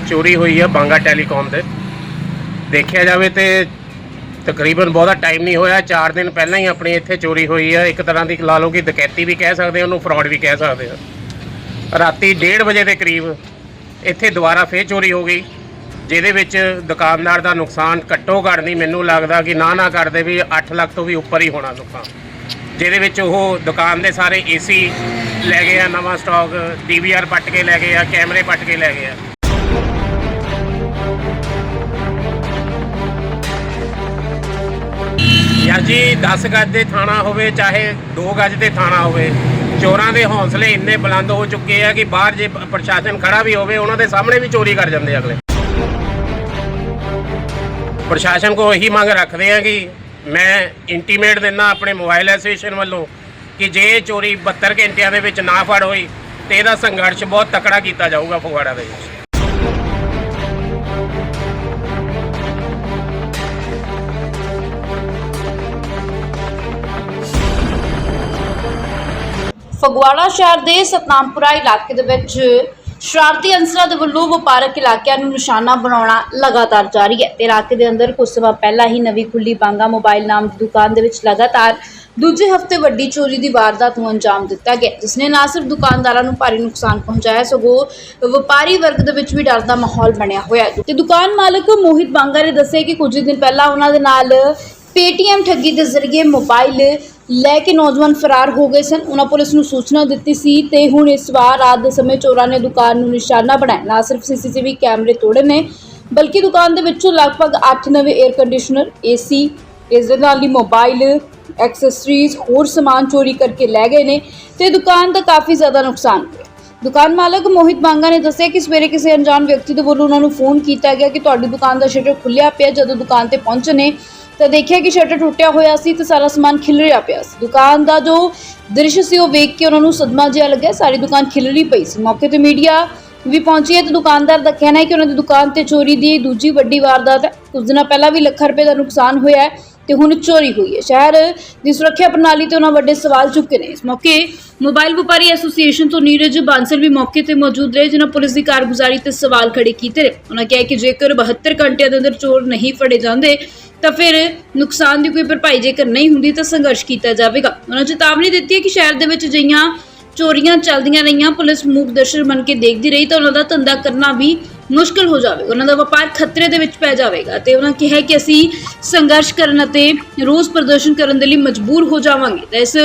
ਚੋਰੀ ਹੋਈ ਆ ਬਾਂਗਾ ਟੈਲੀਕਾਮ ਤੇ। ਦੇਖਿਆ ਜਾਵੇ ਤੇ ਤਕਰੀਬਨ ਬਹੁਤਾ ਟਾਈਮ ਨਹੀਂ ਹੋਇਆ। 4 ਦਿਨ ਪਹਿਲਾਂ ਹੀ ਆਪਣੀ ਇੱਥੇ ਚੋਰੀ ਹੋਈ ਆ। ਇੱਕ ਤਰ੍ਹਾਂ ਦੀ ਲਾ ਲਓ ਕਿ ਡਕੈਤੀ ਵੀ ਕਹਿ ਸਕਦੇ ਉਹਨੂੰ ਫਰਾਡ ਵੀ ਕਹਿ ਸਕਦੇ ਆ। ਰਾਤੀ 1:30 ਵਜੇ ਦੇ ਕਰੀਬ ਇੱਥੇ ਦੁਬਾਰਾ ਫੇਰ ਚੋਰੀ ਹੋ ਗਈ, ਜਿਹਦੇ ਵਿੱਚ ਦੁਕਾਨਦਾਰ ਦਾ ਨੁਕਸਾਨ ਘੱਟੋ ਘੱਟ ਨਹੀਂ, ਮੈਨੂੰ ਲੱਗਦਾ ਕਿ ਨਾ ਨਾ ਕਰਦੇ ਵੀ 8 ਲੱਖ ਤੋਂ ਵੀ ਉੱਪਰ ਹੀ ਹੋਣਾ ਨੁਕਸਾਨ। ਜਿਹਦੇ ਵਿੱਚ ਉਹ ਦੁਕਾਨ ਦੇ ਸਾਰੇ ਏਸੀ ਲੈ ਗਏ ਆ, ਨਵਾਂ ਸਟਾਕ ਡੀਵੀਆਰ ਪੱਟ ਕੇ ਲੈ ਗਏ ਆ, ਕੈਮਰੇ ਪੱਟ ਕੇ ਲੈ ਗਏ ਆ। ਜੀ 10 ਗੱਜ ਦੇ ਥਾਣਾ ਹੋਵੇ, ਚਾਹੇ 2 ਗੱਜ ਦੇ ਥਾਣਾ ਹੋਵੇ, ਚੋਰਾਂ ਦੇ ਹੌਸਲੇ ਇੰਨੇ ਬੁਲੰਦ ਹੋ ਚੁੱਕੇ ਆ ਕਿ ਬਾਹਰ ਜੇ ਪ੍ਰਸ਼ਾਸਨ ਖੜਾ ਵੀ ਹੋਵੇ, ਉਹਨਾਂ ਦੇ ਸਾਹਮਣੇ ਵੀ ਚੋਰੀ ਕਰ ਜਾਂਦੇ ਅਗਲੇ। ਪ੍ਰਸ਼ਾਸਨ ਕੋ ਇਹੀ ਮੰਗ ਰੱਖਦੇ ਆ ਕਿ ਮੈਂ ਇੰਟੀਮੇਟ ਦਿੰਦਾ ਆਪਣੇ ਮੋਬਾਈਲ ਐਸੋਸੀਏਸ਼ਨ ਵੱਲੋਂ ਕਿ ਜੇ ਇਹ ਚੋਰੀ 72 ਘੰਟਿਆਂ ਦੇ ਵਿੱਚ ਨਾ ਫੜ ਹੋਈ, ਤੇ ਇਹਦਾ ਸੰਘਰਸ਼ ਬਹੁਤ ਤਕੜਾ ਕੀਤਾ ਜਾਊਗਾ ਫਗਵਾੜਾ ਦੇ ਵਿੱਚ। ਫਗਵਾੜਾ ਸ਼ਹਿਰ ਦੇ ਸਤਨਾਮਪੁਰਾ ਇਲਾਕੇ ਦੇ ਵਿੱਚ ਸ਼ਰਾਰਤੀ ਅੰਸਰਾਂ ਦੇ ਵੱਲੋਂ ਵਪਾਰਕ ਇਲਾਕਿਆਂ ਨੂੰ ਨਿਸ਼ਾਨਾ ਬਣਾਉਣਾ ਲਗਾਤਾਰ ਜਾਰੀ ਹੈ। ਤੇ ਇਲਾਕੇ ਦੇ ਅੰਦਰ ਕੁਝ ਸਮਾਂ ਪਹਿਲਾਂ ਹੀ ਨਵੀਂ ਖੁੱਲੀ ਬਾਂਗਾ ਮੋਬਾਈਲ ਨਾਮ ਦੀ ਦੁਕਾਨ ਦੇ ਵਿੱਚ ਲਗਾਤਾਰ ਦੂਜੇ ਹਫ਼ਤੇ ਵੱਡੀ ਚੋਰੀ ਦੀ ਵਾਰਦਾਤ ਨੂੰ ਅੰਜਾਮ ਦਿੱਤਾ ਗਿਆ ਜਿਸ ਨੇ ਨਾ ਸਿਰਫ ਦੁਕਾਨਦਾਰਾਂ ਨੂੰ ਭਾਰੀ ਨੁਕਸਾਨ ਪਹੁੰਚਾਇਆ, ਸਗੋਂ ਵਪਾਰੀ ਵਰਗ ਦੇ ਵਿੱਚ ਵੀ ਡਰ ਦਾ ਮਾਹੌਲ ਬਣਿਆ ਹੋਇਆ ਹੈ। ਤੇ ਦੁਕਾਨ ਮਾਲਕ ਮੋਹਿਤ ਬਾਂਗਾ ਨੇ ਦੱਸਿਆ ਕਿ ਕੁਝ ਦਿਨ ਪਹਿਲਾਂ ਉਹਨਾਂ ਦੇ ਨਾਲ ਪੇਟੀਐਮ ਠੱਗੀ ਦੇ ਜ਼ਰੀਏ ਮੋਬਾਈਲ ਲੈ ਕੇ ਨੌਜਵਾਨ ਫਰਾਰ ਹੋ ਗਏ ਸਨ। ਉਹਨਾਂ ਪੁਲਿਸ ਨੂੰ ਸੂਚਨਾ ਦਿੱਤੀ ਸੀ ਤੇ ਹੁਣ ਇਸ ਵਾਰ ਰਾਤ ਦੇ ਸਮੇਂ ਚੋਰਾਂ ਨੇ ਦੁਕਾਨ ਨੂੰ ਨਿਸ਼ਾਨਾ ਬਣਾਇਆ। ਨਾ ਸਿਰਫ ਸੀਸੀਟੀਵੀ ਕੈਮਰੇ ਤੋੜੇ ਨੇ, ਬਲਕਿ ਦੁਕਾਨ ਦੇ ਵਿੱਚੋਂ ਲਗਭਗ 8 ਨਵੇਂ 에ਅਰ ਕੰਡੀਸ਼ਨਰ ਏਸੀ ਇਸ ਦੇ ਨਾਲ ਹੀ ਮੋਬਾਈਲ ਐਕਸੈਸਰੀਜ਼ ਹੋਰ ਸਮਾਨ ਚੋਰੀ ਕਰਕੇ ਲੈ ਗਏ ਨੇ ਤੇ ਦੁਕਾਨ ਦਾ ਕਾਫੀ ਜ਼ਿਆਦਾ ਨੁਕਸਾਨ ਹੋਇਆ। ਦੁਕਾਨ ਮਾਲਕ ਮੋਹਿਤ ਬਾਂਗਾ ਨੇ ਦੱਸਿਆ ਕਿ ਸਵੇਰੇ ਕਿਸੇ ਅਣਜਾਣ ਵਿਅਕਤੀ ਦੇ ਵੱਲੋਂ ਉਹਨਾਂ ਨੂੰ ਫੋਨ ਕੀਤਾ ਗਿਆ ਕਿ ਤੁਹਾਡੀ ਦੁਕਾਨ ਦਾ ਸ਼ਟਰ ਖੁੱਲਿਆ ਪਿਆ ਜਦੋਂ ਦੁਕਾਨ ਤੇ ਪਹੁੰਚੇ ਨੇ। ਤਾਂ ਦੇਖਿਆ ਕਿ ਸ਼ਟਰ ਟੁੱਟਿਆ ਹੋਇਆ ਸੀ ਤੇ ਸਾਰਾ ਸਮਾਨ ਖਿਲਰਿਆ ਪਿਆ ਸੀ। ਦੁਕਾਨ ਦਾ ਜੋ ਦ੍ਰਿਸ਼ ਸੀ ਉਹ ਵੇਖ ਕੇ ਉਹਨਾਂ ਨੂੰ ਸਦਮਾ ਜਿਹਾ ਲੱਗਿਆ। ਸਾਰੀ ਦੁਕਾਨ ਖਿਲਰੀ ਪਈ ਸੀ। ਮੌਕੇ ਤੇ ਮੀਡੀਆ ਵੀ ਪਹੁੰਚੀ ਹੈ ਤੇ ਦੁਕਾਨਦਾਰ ਦਾ ਕਹਿਣਾ ਹੈ ਕਿ ਉਹਨਾਂ ਦੀ ਦੁਕਾਨ ਤੇ ਚੋਰੀ ਦੀ ਦੂਜੀ ਵੱਡੀ ਵਾਰਦਾਤ ਹੈ। ਕੁਝ ਦਿਨਾਂ ਪਹਿਲਾਂ ਵੀ ਲੱਖਾਂ ਰੁਪਏ ਦਾ ਨੁਕਸਾਨ ਹੋਇਆ ਹੈ ਤੇ ਹੁਣ ਚੋਰੀ ਹੋਈ ਹੈ। ਸ਼ਹਿਰ ਦੀ ਸੁਰੱਖਿਆ ਪ੍ਰਣਾਲੀ ਤੇ ਉਹਨਾਂ ਵੱਡੇ ਸਵਾਲ ਚੁੱਕੇ ਨੇ। ਇਸ ਮੌਕੇ ਮੋਬਾਈਲ ਵਪਾਰੀ ਐਸੋਸੀਏਸ਼ਨ ਤੋਂ ਨੀਰਜ ਬਾਂਸਲ ਵੀ ਮੌਕੇ ਤੇ ਮੌਜੂਦ ਰਹੇ, ਜਿਨ੍ਹਾਂ ਪੁਲਿਸ ਦੀ ਕਾਰਗੁਜ਼ਾਰੀ ਤੇ ਸਵਾਲ ਖੜੇ ਕੀਤੇ ਨੇ। ਉਹਨਾਂ ਕਿਹਾ ਕਿ ਜੇਕਰ 72 ਘੰਟਿਆਂ ਦੇ ਅੰਦਰ ਚੋਰ ਨਹੀਂ ਫੜੇ ਜਾਂਦੇ ਤਾਂ ਫਿਰ ਨੁਕਸਾਨ ਦੀ ਕੋਈ ਭਰਪਾਈ ਜੇਕਰ ਨਹੀਂ ਹੁੰਦੀ ਤਾਂ ਸੰਘਰਸ਼ ਕੀਤਾ ਜਾਵੇਗਾ। ਉਹਨਾਂ ਚੇਤਾਵਨੀ ਦਿੱਤੀ ਹੈ ਕਿ ਸ਼ਹਿਰ ਦੇ ਵਿੱਚ ਜਈਆਂ ਚੋਰੀਆਂ ਚੱਲਦੀਆਂ ਰਹੀਆਂ, ਪੁਲਿਸ ਮੂਕ ਦਰਸ਼ਨ ਬਣ ਕੇ ਦੇਖਦੀ ਰਹੀ ਤਾਂ ਉਹਨਾਂ ਦਾ ਧੰਦਾ ਕਰਨਾ ਵੀ ਮੁਸ਼ਕਲ ਹੋ ਜਾਵੇਗਾ। ਉਹਨਾਂ ਦਾ ਵਪਾਰ ਖਤਰੇ ਦੇ ਵਿੱਚ ਪੈ ਜਾਵੇਗਾ ਤੇ ਉਹਨਾਂ ਕਿਹਾ ਕਿ ਅਸੀਂ ਸੰਘਰਸ਼ ਕਰਨ ਅਤੇ ਰੋਸ ਪ੍ਰਦਰਸ਼ਨ ਕਰਨ ਦੇ ਲਈ ਮਜਬੂਰ ਹੋ ਜਾਵਾਂਗੇ। ਤਾਂ ਇਸ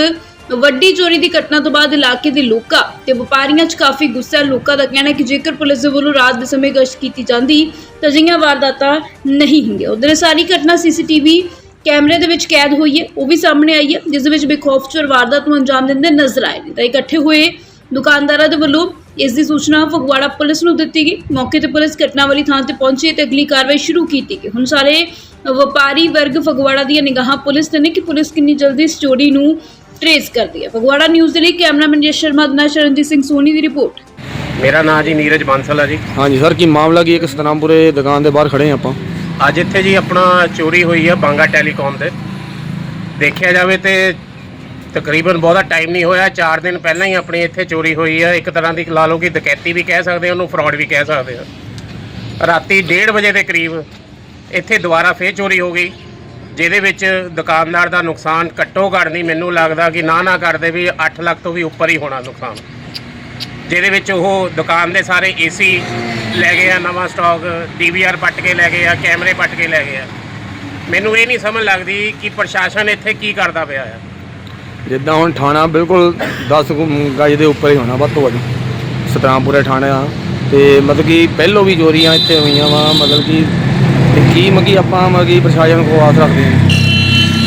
ਵੱਡੀ ਚੋਰੀ ਦੀ ਘਟਨਾ ਤੋਂ ਬਾਅਦ ਇਲਾਕੇ ਦੇ ਲੋਕਾਂ ਤੇ ਵਪਾਰੀਆਂ 'ਚ ਕਾਫੀ ਗੁੱਸਾ ਹੈ। ਲੋਕਾਂ ਦਾ ਕਹਿਣਾ ਹੈ ਕਿ ਜੇਕਰ ਪੁਲਿਸ ਦੇ ਵੱਲੋਂ ਰਾਤ ਦੇ ਸਮੇਂ ਗਸ਼ਤ ਕੀਤੀ ਜਾਂਦੀ ਤਾਂ ਅਜਿਹੀਆਂ ਵਾਰਦਾਤਾਂ ਨਹੀਂ ਹੁੰਦੀਆਂ। ਉਧਰ ਸਾਰੀ ਘਟਨਾ ਸੀਸੀਟੀਵੀ ਕੈਮਰੇ ਦੇ ਵਿੱਚ ਕੈਦ ਹੋਈ ਹੈ। ਉਹ ਵੀ ਸਾਹਮਣੇ ਆਈ ਹੈ, ਜਿਸ ਦੇ ਵਿੱਚ ਬੇਖੌਫ ਚੋਰ ਵਾਰਦਾਤ ਨੂੰ ਅੰਜਾਮ ਦਿੰਦੇ ਨਜ਼ਰ ਆਏ ਨੇ। ਤਾਂ ਇਕੱਠੇ ਹੋਏ ਦੁਕਾਨਦਾਰਾਂ ਦੇ ਵੱਲੋਂ ਇਸ ਦੀ ਸੂਚਨਾ ਫਗਵਾੜਾ ਪੁਲਿਸ ਨੂੰ ਦਿੱਤੀ ਗਈ। ਮੌਕੇ ਤੇ ਪੁਲਿਸ ਘਟਨਾ ਵਾਲੀ ਥਾਂ ਤੇ ਪਹੁੰਚੀ ਤੇ ਅਗਲੀ ਕਾਰਵਾਈ ਸ਼ੁਰੂ ਕੀਤੀ ਗਈ। ਹੁਣ ਸਾਰੇ ਵਪਾਰੀ ਵਰਗ ਫਗਵਾੜਾ ਦੀਆਂ ਨਿਗਾਹਾਂ ਪੁਲਿਸ ਤੇ ਨੇ ਕਿ ਪੁਲਿਸ ਕਿੰਨੀ ਜਲਦੀ ਇਸ ਚੋਰੀ ਨੂੰ ਟ੍ਰੇਸ ਕਰਦੀ ਹੈ ਫਗਵਾੜਾ ਨਿਊਜ਼ ਦੇ ਲਈ ਕੈਮਰਾਮੈਨ ਜੈ ਸ਼ਰਮਾ ਦੇ ਨਾਲ ਸ਼ਰਨਜੀਤ ਸਿੰਘ ਸੋਨੀ ਦੀ ਰਿਪੋਰਟ ਮੇਰਾ ਨਾਮ ਜੀ ਨੀਰਜ ਬਾਂਸਲ ਆ ਜੀ। ਹਾਂਜੀ ਸਰ ਕੀ ਮਾਮਲਾ ਕੀ ਹੈ? ਕਿ ਸਤਨਾਮਪੁਰੇ ਦੁਕਾਨ ਦੇ ਬਾਹਰ ਖੜੇ ਹਾਂ ਆਪਾਂ। ਅੱਜ ਇੱਥੇ ਜੀ ਆਪਣਾ ਚੋਰੀ ਹੋਈ ਆ ਬਾਂਗਾ ਟੈਲੀਕਾਮ ਤੇ। ਦੇਖਿਆ ਜਾਵੇ ਤੇ ਤਕਰੀਬਨ ਬਹੁਤਾ ਟਾਈਮ ਨਹੀਂ ਹੋਇਆ। 4 ਦਿਨ ਪਹਿਲਾਂ ਹੀ ਆਪਣੀ ਇੱਥੇ ਚੋਰੀ ਹੋਈ ਆ। ਇੱਕ ਤਰ੍ਹਾਂ ਦੀ ਲਾ ਲਓ ਕਿ ਡਕੈਤੀ ਵੀ ਕਹਿ ਸਕਦੇ ਉਹਨੂੰ ਫਰਾਡ ਵੀ ਕਹਿ ਸਕਦੇ ਆ। ਰਾਤੀ 1:30 ਵਜੇ ਦੇ ਕਰੀਬ ਇੱਥੇ ਦੁਬਾਰਾ ਫੇਰ ਚੋਰੀ ਹੋ ਗਈ। ਜਿਹਦੇ ਵਿੱਚ ਦੁਕਾਨਦਾਰ ਦਾ ਨੁਕਸਾਨ ਘੱਟੋ ਘੱਟ ਨਹੀਂ, ਮੈਨੂੰ ਲੱਗਦਾ ਕਿ ਨਾ ਨਾ ਕਰਦੇ ਵੀ 8 ਲੱਖ ਤੋਂ ਵੀ ਉੱਪਰ ਹੀ ਹੋਣਾ ਨੁਕਸਾਨ। ਜਿਹਦੇ ਵਿੱਚ ਉਹ ਦੁਕਾਨ ਦੇ ਸਾਰੇ ਏਸੀ ਲੈ ਗਏ ਆ, ਨਵਾਂ ਸਟਾਕ ਡੀਵੀਆਰ ਪੱਟ ਕੇ ਲੈ ਗਏ ਆ, ਕੈਮਰੇ ਪੱਟ ਕੇ ਲੈ ਗਏ ਆ। ਮੈਨੂੰ ਇਹ ਨਹੀਂ ਸਮਝ ਲੱਗਦੀ ਕਿ ਪ੍ਰਸ਼ਾਸਨ ਇੱਥੇ ਕੀ ਕਰਦਾ ਪਿਆ ਆ। ਜਿੱਦਾਂ ਹੁਣ ਥਾਣਾ ਬਿਲਕੁਲ 10 ਗਜ ਦੇ ਉੱਪਰ ਹੀ ਹੋਣਾ ਵੱਧ ਤੋਂ ਵੱਧ। ਸਤਨਾਮਪੁਰੇ ਥਾਣਾ ਤੇ ਮਤਲਬ ਕਿ ਪਹਿਲੋਂ ਵੀ ਚੋਰੀਆਂ ਇੱਥੇ ਹੋਈਆਂ ਵਾ, ਮਤਲਬ ਕਿ ਤੇ ਕੀ ਮਗੀ ਆਪਾਂ ਕਿ ਪ੍ਰਸ਼ਾਸਨ ਕੋਲ ਆਸ ਰੱਖਦੇ ਹਾਂ?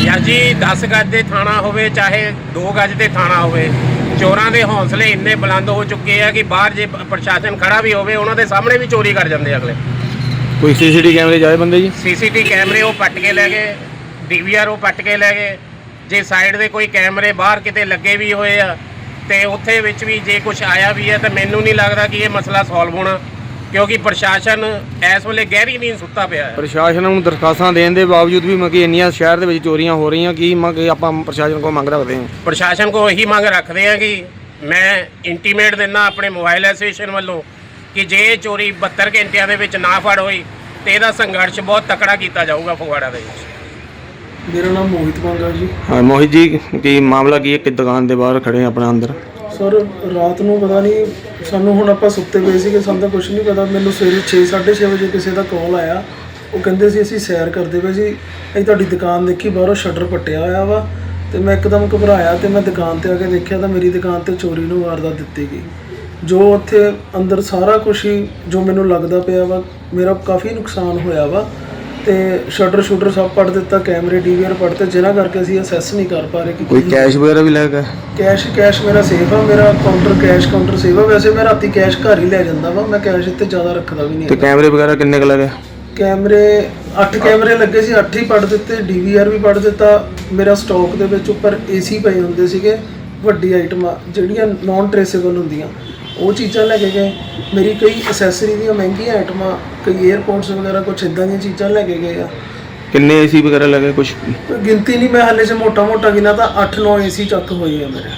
ਯਾਰ ਜੀ 10 ਗੱਜ ਦੇ ਥਾਣਾ ਹੋਵੇ ਚਾਹੇ 2 ਗੱਜ ਦੇ ਥਾਣਾ ਹੋਵੇ ਚੋਰਾਂ ਦੇ ਹੌਸਲੇ ਇੰਨੇ ਬੁਲੰਦ ਹੋ ਚੁੱਕੇ ਆ ਕਿ ਬਾਹਰ ਜੇ ਪ੍ਰਸ਼ਾਸਨ ਖੜਾ ਵੀ ਹੋਵੇ ਉਹਨਾਂ ਦੇ ਸਾਹਮਣੇ ਵੀ ਚੋਰੀ ਕਰ ਜਾਂਦੇ ਅਗਲੇ। ਕੋਈ ਸੀਸੀਟੀ ਕੈਮਰੇ ਜਾਏ ਬੰਦੇ ਜੀ? ਸੀਸੀਟੀ ਕੈਮਰੇ ਉਹ ਪੱਟ ਕੇ ਲੈ ਗਏ ਡੀਵੀਆਰ ਉਹ ਪੱਟ ਕੇ ਲੈ ਗਏ। ਜੇ ਸਾਈਡ ਦੇ ਕੋਈ ਕੈਮਰੇ ਬਾਹਰ ਕਿਤੇ ਲੱਗੇ ਵੀ ਹੋਏ ਆ ਤੇ ਉੱਥੇ ਵਿੱਚ ਵੀ ਜੇ ਕੁਝ ਆਇਆ ਵੀ ਹੈ ਤਾਂ ਮੈਨੂੰ ਨਹੀਂ ਲੱਗਦਾ ਕਿ ਇਹ ਮਸਲਾ ਸੋਲਵ ਹੋਣਾ। ਕਿਉਂਕਿ ਪ੍ਰਸ਼ਾਸਨ ਇਸ ਵੇਲੇ ਗਹਿਰੀ ਨੀਂਦ ਸੁੱਤਾ ਪਿਆ ਹੈ। ਪ੍ਰਸ਼ਾਸਨ ਨੂੰ ਦਰਖਾਸਤਾਂ ਦੇਣ ਦੇ ਬਾਵਜੂਦ ਵੀ ਮਤਲਬ ਕਿ ਇੰਨੀਆਂ ਸ਼ਹਿਰ ਦੇ ਵਿੱਚ ਚੋਰੀਆਂ ਹੋ ਰਹੀਆਂ ਕੀ ਮਤਲਬ ਕਿ ਆਪਾਂ ਪ੍ਰਸ਼ਾਸਨ ਕੋਲ ਮੰਗ ਰੱਖਦੇ ਹਾਂ? ਪ੍ਰਸ਼ਾਸਨ ਕੋ ਇਹੀ ਮੰਗ ਰੱਖਦੇ ਆ ਕਿ ਮੈਂ ਇੰਟੀਮੇਟ ਦਿੰਦਾ ਆਪਣੇ ਮੋਬਾਈਲ ਐਸੋਸੀਏਸ਼ਨ ਵੱਲੋਂ ਕਿ ਜੇ ਇਹ ਚੋਰੀ 72 ਘੰਟਿਆਂ ਦੇ ਵਿੱਚ ਨਾ ਫੜ ਹੋਈ ਤੇ ਇਹਦਾ ਸੰਘਰਸ਼ ਬਹੁਤ ਤਕੜਾ ਕੀਤਾ ਜਾਊਗਾ ਫਗਵਾੜਾ ਦੇ ਵਿੱਚ। ਮੇਰਾ ਨਾਮ ਮੋਹਿਤ ਮੰਗਾ ਜੀ। ਹਾਂ ਮੋਹਿਤ ਜੀ ਕੀ ਮਾਮਲਾ ਕੀ ਹੈ? ਕਿ ਦੁਕਾਨ ਦੇ ਬਾਹਰ ਖੜੇ ਆ ਆਪਣਾ ਅੰਦਰ। ਸਰ, ਰਾਤ ਨੂੰ ਪਤਾ ਨਹੀਂ, ਸਾਨੂੰ ਹੁਣ ਆਪਾਂ ਸੁੱਤੇ ਪਏ ਸੀਗੇ, ਸਾਨੂੰ ਤਾਂ ਕੁਝ ਨਹੀਂ ਪਤਾ। ਮੈਨੂੰ ਸਵੇਰੇ 6:30 ਵਜੇ ਕਿਸੇ ਦਾ ਕਾਲ ਆਇਆ। ਉਹ ਕਹਿੰਦੇ ਸੀ, ਅਸੀਂ ਸੈਰ ਕਰਦੇ ਪਏ ਸੀ। ਅਸੀਂ ਤੁਹਾਡੀ ਦੁਕਾਨ ਦੇਖੀ, ਬਾਹਰੋਂ ਸ਼ਟਰ ਪੱਟਿਆ ਹੋਇਆ ਵਾ। ਤੇ ਮੈਂ ਇੱਕਦਮ ਘਬਰਾਇਆ ਤੇ ਮੈਂ ਦੁਕਾਨ ਤੇ ਆ ਕੇ ਦੇਖਿਆ ਤਾਂ ਮੇਰੀ ਦੁਕਾਨ ਤੇ ਚੋਰੀ ਨੂੰ ਵਾਰਦਾਤ ਦਿੱਤੀ ਗਈ। ਜੋ ਉੱਥੇ ਅੰਦਰ ਸਾਰਾ ਕੁਝ ਹੀ, ਜੋ ਮੈਨੂੰ ਲੱਗਦਾ ਪਿਆ ਵਾ, ਮੇਰਾ ਕਾਫੀ ਨੁਕਸਾਨ ਹੋਇਆ ਵਾ। ਤੇ ਸ਼ਟਰ ਸ਼ੂਟਰ ਸਭ ਪੱਟ ਦਿੱਤਾ ਕੈਮਰੇ ਡੀਵੀਆਰ ਪੱਟ ਤੇ ਜਿਨ੍ਹਾਂ ਕਰਕੇ ਅਸੀਂ ਅਸੈਸ ਨਹੀਂ ਕਰ ਪਾ ਰਹੇ ਕਿ ਕੋਈ ਕੈਸ਼ ਵਗੈਰਾ ਵੀ ਲੈ ਗਿਆ ਕੈਸ਼ ਕੈਸ਼ ਮੇਰਾ ਸੇਫ ਆ ਮੇਰਾ ਕਾਊਂਟਰ ਕੈਸ਼ ਕਾਊਂਟਰ ਸੇਫ ਆ। ਵੈਸੇ ਮੈਂ ਰਾਤੀ ਕੈਸ਼ ਘਰ ਹੀ ਲੈ ਜਾਂਦਾ ਵਾ ਮੈਂ ਕੈਸ਼ ਇੱਥੇ ਜ਼ਿਆਦਾ ਰੱਖਦਾ ਵੀ ਨਹੀਂ ਤੇ। ਕੈਮਰੇ ਵਗੈਰਾ ਕਿੰਨੇ ਕੁ ਲੱਗੇ? ਕੈਮਰੇ 8 ਕੈਮਰੇ ਲੱਗੇ ਸੀ 8 ਹੀ ਪੜ ਦਿੱਤੇ ਡੀਵੀਆਰ ਵੀ ਪੜ ਦਿੱਤਾ। ਮੇਰਾ ਸਟਾਕ ਦੇ ਵਿੱਚ ਉੱਪਰ ਏਸੀ ਪਏ ਹੁੰਦੇ ਸੀਗੇ ਵੱਡੀ ਆਈਟਮਾਂ ਜਿਹੜੀਆਂ ਨਾਨ ਟ੍ਰੇਸੇਬਲ ਹੁੰਦੀਆਂ। ਉਹ ਚੀਜ਼ਾਂ ਲੈ ਕੇ ਗਏ। ਮੇਰੀ ਕਈ ਅਸੈਸਰੀ ਦੀਆਂ ਮਹਿੰਗੀਆਂ ਆਈਟਮਾਂ ਕਈ 에ਅਰਪੋਰਟਸ ਵਗੈਰਾ ਕੁਝ ਇਦਾਂ ਦੀਆਂ ਚੀਜ਼ਾਂ ਲੈ ਕੇ ਗਏ ਆ। ਕਿੰਨੇ ਏਸੀ ਵਗੈਰਾ ਲੱਗੇ ਕੁਝ ਗਿਣਤੀ ਨਹੀਂ ਮੈਂ ਹਾਲੇ 'ਚ ਮੋਟਾ ਮੋਟਾ ਗਿਣਾ ਤਾਂ 8-9 ਏਸੀ ਚੱਕ ਹੋਏ ਆ ਮੇਰੇ।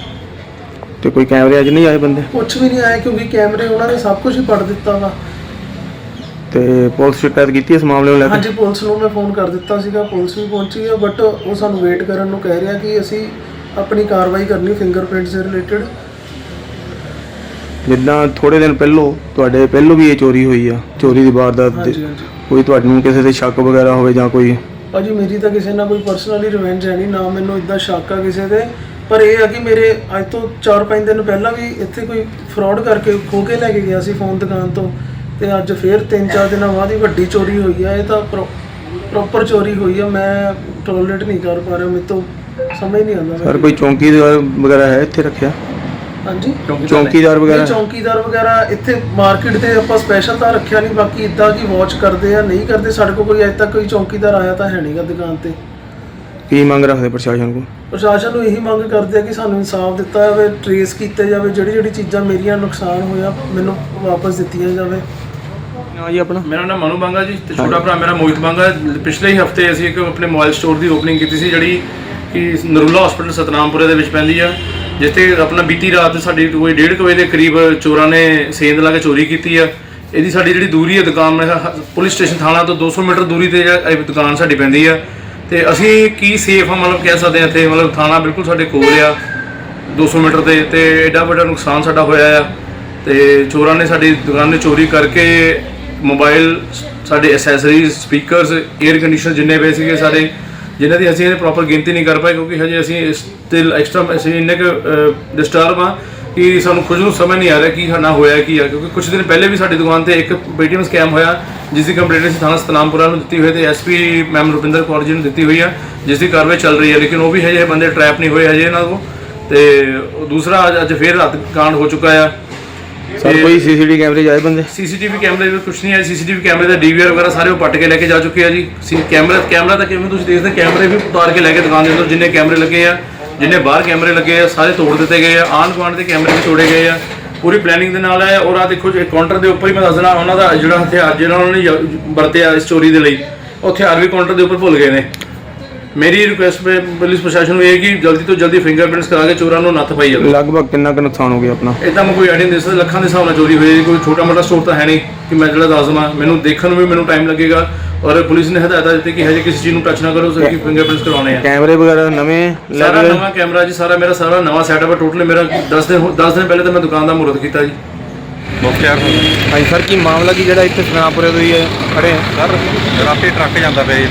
ਤੇ ਕੋਈ ਕੈਮਰੇ ਅੱਜ ਨਹੀਂ ਆਏ ਬੰਦੇ? ਕੁਝ ਵੀ ਨਹੀਂ ਆਇਆ ਕਿਉਂਕਿ ਕੈਮਰੇ ਉਹਨਾਂ ਨੇ ਸਭ ਕੁਝ ਹੀ ਪੜ ਦਿੱਤਾ ਵਾ। ਤੇ ਪੁਲਿਸ ਸ਼ਿਕਾਇਤ ਕੀਤੀ ਇਸ ਮਾਮਲੇ ਨੂੰ ਲੈ ਕੇ? ਹਾਂਜੀ ਪੁਲਿਸ ਨੂੰ ਮੈਂ ਫੋਨ ਕਰ ਦਿੱਤਾ ਸੀਗਾ ਪੁਲਿਸ ਵੀ ਪਹੁੰਚੀ ਹੈ ਬਟ ਉਹ ਸਾਨੂੰ ਵੇਟ ਕਰਨ ਨੂੰ ਕਹਿ ਰਿਹਾ ਕਿ ਅਸੀਂ ਆਪਣੀ ਕਾਰਵਾਈ ਕਰਨੀ ਫਿੰਗਰਪ੍ਰਿੰਟਸ ਦੇ ਰਿਲੇਟਡ ਜਿੱਦਾਂ ਥੋੜੇ ਦਿਨ ਪਹਿਲੋਂ ਤੁਹਾਡੇ ਪਹਿਲੋਂ ਵੀ ਇਹ ਚੋਰੀ ਹੋਈ ਆ ਚੋਰੀ ਦੀ ਵਾਰਦਾਤ ਹਾਂਜੀ ਹਾਂਜੀ। ਕੋਈ ਤੁਹਾਨੂੰ ਕਿਸੇ ਤੇ ਸ਼ੱਕ ਵਗੈਰਾ ਹੋਵੇ ਜਾਂ ਕੋਈ? ਭਾਜੀ ਮੇਰੀ ਤਾਂ ਕਿਸੇ ਨਾਲ ਕੋਈ ਪਰਸਨਲੀ ਰਿਵੈਂਜ ਹੈ ਨਹੀਂ ਨਾ ਮੈਨੂੰ ਇਦਾਂ ਸ਼ੱਕ ਆ ਕਿਸੇ ਤੇ। ਪਰ ਇਹ ਆ ਕਿ ਮੇਰੇ ਅੱਜ ਤੋਂ 4-5 ਦਿਨ ਪਹਿਲਾਂ ਵੀ ਇੱਥੇ ਕੋਈ ਫਰਾਡ ਕਰਕੇ ਖੋ ਕੇ ਲੈ ਕੇ ਗਿਆ ਸੀ ਫੋਨ ਦੁਕਾਨ ਤੋਂ। ਤੇ ਅੱਜ ਫੇਰ 3-4 ਦਿਨਾਂ ਬਾਅਦ ਹੀ ਵੱਡੀ ਚੋਰੀ ਹੋਈ ਆ ਇਹ ਤਾਂ ਪ੍ਰੋਪਰ ਚੋਰੀ ਹੋਈ ਆ ਮੈਂ ਟੋਲਰੇਟ ਨਹੀਂ ਕਰ ਪਾ ਰਿਹਾ ਮੇਰੇ ਤੋਂ ਸਮਝ ਨਹੀਂ ਆਉਂਦਾ। ਸਰ ਕੋਈ ਚੌਂਕੀਦਾਰ ਵਗੈਰਾ ਹੈ ਇੱਥੇ ਰੱਖਿਆ? ਹਾਂਜੀ। ਚੌਂਕੀਦਾਰ ਵਗੈਰਾ? ਨਹੀਂ ਚੌਂਕੀਦਾਰ ਵਗੈਰਾ ਇੱਥੇ ਮਾਰਕੀਟ ਤੇ ਆਪਾਂ ਸਪੈਸ਼ਲ ਤਾਂ ਰੱਖਿਆ ਨਹੀਂ ਬਾਕੀ ਇਦਾਂ ਕੀ ਵਾਚ ਕਰਦੇ ਆ ਨਹੀਂ ਕਰਦੇ ਸਾਡੇ ਕੋਲ ਕੋਈ ਅਜੇ ਤੱਕ ਕੋਈ ਚੌਂਕੀਦਾਰ ਆਇਆ ਤਾਂ ਹੈ ਨਹੀਂਗਾ ਦੁਕਾਨ ਤੇ। ਕੀ ਮੰਗ ਰੱਖਦੇ ਪ੍ਰਸ਼ਾਸਨ ਕੋਲ? ਪ੍ਰਸ਼ਾਸਨ ਨੂੰ ਇਹੀ ਮੰਗ ਕਰਦੇ ਆ ਕਿ ਸਾਨੂੰ ਇਨਸਾਫ ਦਿੱਤਾ ਜਾਵੇ ਟਰੇਸ ਕੀਤੇ ਜਾਵੇ ਜਿਹੜੀ ਜਿਹੜੀ ਚੀਜ਼ਾਂ ਮੇਰੀਆਂ ਨੁਕਸਾਨ ਹੋਇਆ ਮੈਨੂੰ ਵਾਪਸ ਦਿੱਤੀਆਂ ਜਾਵੇ। ਹਾਂ ਜੀ ਆਪਣਾ? ਮੇਰਾ ਨਾਮ ਮਨੂ ਬਾਂਗਾ ਜੀ ਤੇ ਛੋਟਾ ਭਰਾ ਮੇਰਾ ਮੋਹਿਤ ਬਾਂਗਾ। ਪਿਛਲੇ ਹੀ ਹਫ਼ਤੇ ਅਸੀਂ ਇੱਕ ਆਪਣੇ ਮੋਬਾਈਲ ਸਟੋਰ ਦੀ ਓਪਨਿੰਗ ਕੀਤੀ ਸੀ ਜਿਹੜੀ ਕਿ ਨਰੂਲਾ ਹਸਪੀਟਲ ਸਤਨਾਮਪੁਰੇ ਦੇ ਵਿੱਚ ਪੈਂਦੀ ਆ। ਜਿੱਥੇ ਆਪਣਾ ਬੀਤੀ ਰਾਤ ਸਾਡੀ ਕੋਈ 1:30 ਵਜੇ ਦੇ ਕਰੀਬ ਚੋਰਾਂ ਨੇ ਸੇਂਦ ਲਾ ਕੇ ਚੋਰੀ ਕੀਤੀ ਆ। ਇਹਦੀ ਸਾਡੀ ਜਿਹੜੀ ਦੂਰੀ ਹੈ ਦੁਕਾਨ ਪੁਲਿਸ ਸਟੇਸ਼ਨ ਥਾਣਾ ਤੋਂ 200 ਮੀਟਰ ਦੂਰੀ ਤੇ ਇਹ ਦੁਕਾਨ ਸਾਡੀ ਪੈਂਦੀ ਆ। ਤੇ ਅਸੀਂ ਕੀ ਸੇਫ ਆ ਮਤਲਬ ਕਹਿ ਸਕਦੇ ਆ ਇੱਥੇ? ਮਤਲਬ ਥਾਣਾ ਬਿਲਕੁਲ ਸਾਡੇ ਕੋਲ ਆ 200 ਮੀਟਰ ਤੇ ਤੇ ਐਡਾ ਵੱਡਾ ਨੁਕਸਾਨ ਸਾਡਾ ਹੋਇਆ ਆ। ਤੇ ਚੋਰਾਂ ਨੇ ਸਾਡੀ ਦੁਕਾਨ ਨੇ ਚੋਰੀ ਕਰਕੇ ਮੋਬਾਈਲ, ਸਾਡੇ ਐਸੈਸਰੀਜ਼, ਸਪੀਕਰਸ 에ਅਰ ਕੰਡੀਸ਼ਨਰ ਜਿੰਨੇ ਪਏ ਸੀਗੇ ਸਾਡੇ ਜਿਨ੍ਹਾਂ ਦੀ ਅਸੀਂ ਇਹਨੇ ਪ੍ਰੋਪਰ ਗਿਣਤੀ ਨਹੀਂ ਕਰ ਪਾਏ ਕਿਉਂਕਿ ਹਜੇ ਅਸੀਂ ਇਸ ਤੇ ਐਕਸਟਰਾ ਅਸੀਂ ਇੰਨੇ ਕੁ ਡਿਸਟਰਬ ਆ ਕਿ ਸਾਨੂੰ ਖੁਦ ਨੂੰ ਸਮਝ ਨਹੀਂ ਆ ਰਿਹਾ ਕੀ ਸਾਡਾ ਹੋਇਆ ਕੀ ਆ। ਕਿਉਂਕਿ ਕੁਝ ਦਿਨ ਪਹਿਲੇ ਵੀ ਸਾਡੀ ਦੁਕਾਨ ਤੇ ਇੱਕ ਪੇਟੀਐਮ ਸਕੈਮ ਹੋਇਆ, ਜਿਸ ਦੀ ਕੰਪਲੇਂਟ ਅਸੀਂ ਥਾਣਾ ਸਤਨਾਮਪੁਰਾ ਨੂੰ ਦਿੱਤੀ ਹੋਈ ਤੇ ਐਸਪੀ ਮੈਮ ਰੁਪਿੰਦਰ ਕੌਰ ਜੀ ਨੂੰ ਦਿੱਤੀ ਹੋਈ ਆ, ਜਿਸ ਦੀ ਕਾਰਵਾਈ ਚੱਲ ਰਹੀ ਹੈ। ਲੇਕਿਨ ਉਹ ਵੀ ਹਜੇ ਬੰਦੇ ਟਰੈਪ ਨਹੀਂ ਹੋਏ ਹਜੇ ਇਹਨਾਂ ਕੋਲ ਤੇ ਦੂਸਰਾ ਅੱਜ- ਅੱਜ ਫੇਰ ਰਾਤ ਕਾਂਡ ਹੋ ਚੁੱਕਾ ਆ। ਸਰ ਕੋਈ ਸੀਸੀਟੀ ਕੈਮਰੇ ਆਏ ਬੰਦੇ? ਸੀਸੀਟੀਵੀ ਕੈਮਰੇ ਵਿੱਚ ਕੁਝ ਨਹੀਂ ਹੈ ਸੀਸੀਟੀਵੀ ਕੈਮਰੇ ਦਾ ਡੀਵੀਆਰ ਵਗੈਰਾ ਸਾਰੇ ਉਹ ਪੱਟ ਕੇ ਲੈ ਕੇ ਜਾ ਚੁੱਕੇ ਆ ਜੀ। ਸੀ ਕੈਮਰਾ ਕੈਮਰਾ ਤਾਂ ਕਿਵੇਂ ਤੁਸੀਂ ਦੇਖਦੇ ਕੈਮਰੇ ਵੀ ਉਤਾਰ ਕੇ ਲੈ ਕੇ ਦੁਕਾਨ ਦੇ ਅੰਦਰ ਜਿੰਨੇ ਕੈਮਰੇ ਲੱਗੇ ਆ ਜਿੰਨੇ ਬਾਹਰ ਕੈਮਰੇ ਲੱਗੇ ਆ ਸਾਰੇ ਤੋੜ ਦਿੱਤੇ ਗਏ ਆ। ਆਂਢ ਗੁਆਂਢ ਦੇ ਕੈਮਰੇ ਵੀ ਤੋੜੇ ਗਏ ਆ। ਪੂਰੀ ਪਲੈਨਿੰਗ ਦੇ ਨਾਲ ਹੈ ਔਰ ਆ ਦੇਖੋ ਜੇ ਕਾਊਂਟਰ ਦੇ ਉੱਪਰ ਹੀ ਮੈਂ ਦੱਸਣਾ ਉਹਨਾਂ ਦਾ ਜਿਹੜਾ ਹਥਿਆਰ ਜਿਹੜਾ ਉਹਨਾਂ ਨੇ ਵਰਤਿਆ ਇਸ ਚੋਰੀ ਦੇ ਲਈ ਉਹ ਹਥਿਆਰ ਵੀ ਕਾਊਂਟਰ ਦੇ ਉੱਪਰ ਭੁੱਲ ਗਏ ਨੇ। ਮੇਰੀ ਰਿਕੁਐਸਟ ਪੁਲਿਸ ਪ੍ਰਸ਼ਾਸਨ ਨੂੰ ਇਹ ਹੈ ਕਿ ਜਲਦੀ ਤੋਂ ਜਲਦੀ ਫਿੰਗਰਪ੍ਰਿੰਟਸ ਕਰਾ ਕੇ ਚੋਰਾਂ ਨੂੰ ਨੱਥ ਪਾਈ ਜਾਵੇ। ਲਗਭਗ ਕਿੰਨਾ ਕੁ ਨੁਕਸਾਨ ਹੋ ਗਿਆ ਆਪਣਾ? ਇਦਾਂ ਮੈਂ ਕੋਈ ਆਈਡੀਆ ਨਹੀਂ ਦੇ ਸਕਦਾ। ਲੱਖਾਂ ਦੇ ਹਿਸਾਬ ਨਾਲ ਚੋਰੀ ਹੋਈ ਹੈ। ਕੋਈ ਛੋਟਾ ਮੋਟਾ ਸਟੋਰ ਤਾਂ ਹੈ ਨਹੀਂ ਕਿ ਮੈਂ ਜਿਹੜਾ ਦੱਸ ਦਵਾਂ। ਮੈਨੂੰ ਦੇਖਣ ਨੂੰ ਵੀ ਮੈਨੂੰ ਟਾਈਮ ਲੱਗੇਗਾ ਔਰ ਪੁਲਿਸ ਨੇ ਹਦਾਇਤਾਂ ਦਿੱਤੀ ਕਿ ਹਜੇ ਕਿਸੇ ਚੀਜ਼ ਨੂੰ ਟੱਚ ਨਾ ਕਰੋ ਸਿਰਫ ਫਿੰਗਰਪ੍ਰਿੰਟਸ ਕਰਾਉਣੇ ਆ। ਕੈਮਰੇ ਵਗੈਰਾ ਨਵੇਂ ਸਾਰਾ ਲੱਗੇ ਨਵਾਂ ਕੈਮਰਾ ਜੀ ਸਾਰਾ ਮੇਰਾ ਸਾਰਾ ਨਵਾਂ ਸੈਟਅਪ ਹੈ ਟੋਟਲ ਮੇਰਾ 10 ਦਿਨ 10 ਦਿਨ ਪਹਿਲੇ ਤਾਂ ਮੈਂ ਦੁਕਾਨ ਦਾ ਮੁਹੂਰਤ ਕੀਤਾ ਜੀ। ਮੁਖਤਿਆਰ ਹਾਂਜੀ ਸਰ ਕੀ ਮਾਮਲਾ ਕੀ ਜਿਹੜਾ ਇੱਥੇ ਸਨਾਪੁਰੇ ਤੋਂ ਹੀ ਹੈ ਖੜੇ ਆ? ਸਰ ਰਾਤੀ ਟਰੱਕ ਜਾਂਦਾ ਪਿਆ ਜੀ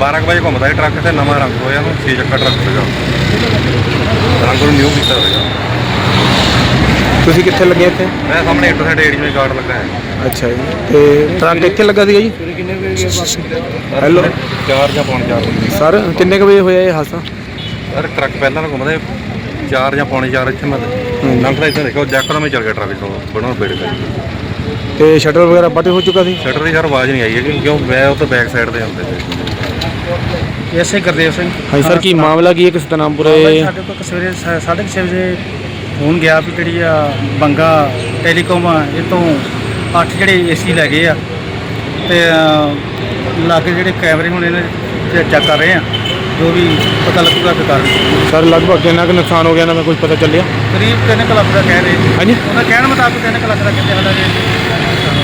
12 ਕੁ ਵਜੇ ਘੁੰਮਦਾ ਸੀ ਟਰੱਕ ਤੇ ਨਵਾਂ ਰੰਗ ਹੋਇਆ ਨੂੰ 6 ਚੱਕਾ ਟਰੱਕ ਸੀਗਾ। ਰੰਗ ਨੂੰ ਨਿਊ ਕੀਤਾ ਹੋਇਆ। ਤੁਸੀਂ ਕਿੱਥੇ ਲੱਗੇ ਇੱਥੇ? ਮੈਂ ਸਾਹਮਣੇ ਇੱਟੋ ਸਾਈਡ ਏਰੀਆ ਵਿੱਚ ਗਾਰਡ ਲੱਗਾ ਹੈ। ਅੱਛਾ ਜੀ ਤੇ ਟਰੱਕ ਇੱਥੇ ਲੱਗਾ ਸੀਗਾ ਜੀ? ਹੈਲੋ ਚਾਰ ਜਾਂ ਪੌਣੇ ਚਾਰ ਵਜੇ। ਸਰ ਕਿੰਨੇ ਕੁ ਵਜੇ ਹੋਇਆ ਇਹ ਹਾਦਸਾ? ਸਰ ਟਰੱਕ ਪਹਿਲਾਂ ਨੂੰ ਘੁੰਮਦਾ ਚਾਰ ਜਾਂ ਪੌਣੇ ਚਾਰ ਇੱਥੇ ਮੈਂ ਲੰਘਦਾ ਇੱਥੇ ਦੇਖੋ ਜੈਕਟ ਮੈਂ ਚੱਲ ਗਿਆ ਟਰੱਕ ਤੋਂ ਬਣੋ ਬੇੜ ਤੇ। ਤੇ ਸ਼ਟਰ ਵਗੈਰਾ ਪੱਟ ਹੋ ਚੁੱਕਾ ਸੀ? ਸ਼ਟਰ ਦੀ ਸਰ ਆਵਾਜ਼ ਨਹੀਂ ਆਈ ਹੈਗੀ ਕਿਉਂ? ਮੈਂ ਉਹ ਤੋਂ ਬੈਕ ਸਾਈਡ ਤੇ ਹੁੰਦੇ ਸੀ। ਐਸਏ ਗੁਰਦੇਵ ਸਿੰਘ। ਹਾਂਜੀ ਸਰ ਕੀ ਮਾਮਲਾ ਕੀ ਹੈ ਕਿ ਸਤਨਾਮਪੁਰੇ ਸਾਡੇ ਕੋਲ ਸਵੇਰੇ 6:30 ਵਜੇ ਫੋਨ ਗਿਆ ਵੀ ਜਿਹੜੀ ਆ ਬੰਗਾ ਟੈਲੀਕਾਮ ਆ ਇਹ ਤੋਂ ਅੱਠ ਜਿਹੜੇ ਏਸੀ ਲੈ ਗਏ ਆ। ਤੇ ਲਾਗੇ ਜਿਹੜੇ ਕੈਮਰੇ ਹੁਣ ਇਹਨਾਂ ਦੇ ਚੈੱਕ ਕਰ ਰਹੇ ਆ ਜੋ ਵੀ ਪਤਾ ਲੱਗੂਗਾ ਤੇ ਕਰ ਸਰ ਲਗਭਗ ਕਿੰਨਾ ਕੁ ਨੁਕਸਾਨ ਹੋ ਗਿਆ ਨਾ ਮੈਂ ਕੁਝ ਪਤਾ ਚੱਲਿਆ? ਕਰੀਬ ਤਿੰਨ ਕੁ ਲੱਖ ਦਾ ਕਹਿ ਰਹੇ ਹਾਂਜੀ। ਉਹਨਾਂ ਕਹਿਣ ਮੁਤਾਬਕ 3 ਲੱਖ ਦਾ ਕਹਿੰਦੇ ਸਾਡਾ ਰੇਟ